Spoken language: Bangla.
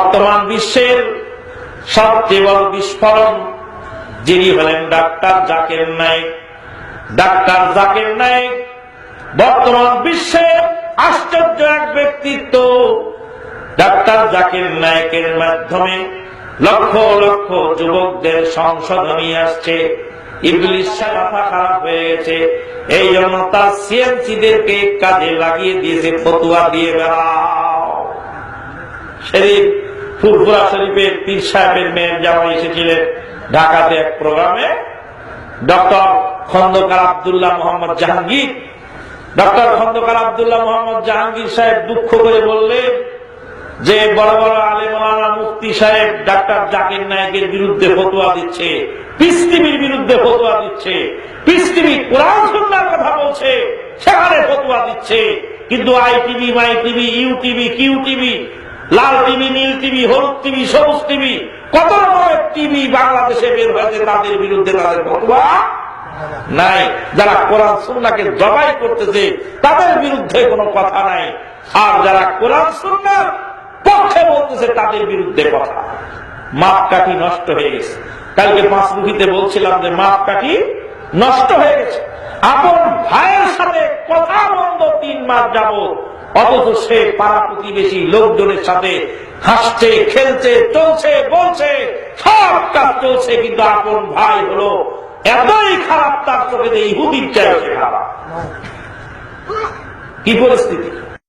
বর্তমান বিশ্বের সবচেয়ে বড় বিস্ফোরণ, যিনি হলেন ডাক্তার জাকের নায়ক। ডাক্তার জাকের নায়ক বর্তমান বিশ্বের আশ্চর্য এক ব্যক্তিত্ব। ডাক্তার জাকির নায়কের মাধ্যমে লক্ষ লক্ষ যুবকদের সংশোধনী আসছে। হয়ে সিএমসিদেরকে কাজে লাগিয়ে দিয়েছে, ফতুয়া দিয়ে বেড়াও। সেদিন ফুরফুরা শরীফের পীর সাহেবের মেয়ের জামাই এসেছিলেন ঢাকাতে এক প্রোগ্রামে। ডক্টর খন্দকার আবদুল্লাহ মোহাম্মদ জাহাঙ্গীর। ডক্টর খন্দকার আবদুল্লাহ মোহাম্মদ জাহাঙ্গীর সাহেব দুঃখ করে বললেন যে বড় বড় আলেমানা মুফতি সাহেব ডাক্তার জাকির নায়কের বিরুদ্ধে ফতোয়া দিচ্ছে টিভির বিরুদ্ধে ফতোয়া দিচ্ছে টিভি কোরআন সুন্নার কথা বলছে, সেখানে ফতোয়া দিচ্ছে। কিন্তু I TV, my TV, U TV, Q TV Lal TV, নীল টিভি, হলুদ টিভি, সবুজ টিভি, কত রকমের টিভি বাংলাদেশে বের হয়েছে তাদের বিরুদ্ধে তাদের ফতোয়া নাই। যারা কোরআন সুন্নাকে জবাই করতেছে, তাদের বিরুদ্ধে কোনো কথা নাই। আর যারা কোরআন সুন্নার পক্ষে বলতেছে, তাদের বিরুদ্ধে কথা মাপকাঠি নষ্ট হয়ে গেছে। কালকে পাঁচমুখীতে বলছিলাম যে মাপকাঠি নষ্ট হয়ে গেছে। আপন ভাইয়ের সাথে কথা বন্ধ তিন মাস যাব অথচ সে পাড়া প্রতিবেশী লোকজনের সাথে হাসছে, খেলছে, চলছে, বলছে, সব কাজ চলছে, কিন্তু আপন ভাই হলো এতই খারাপ, তার চোখে ইহুদির চাই খারাপ। কি পরিস্থিতি?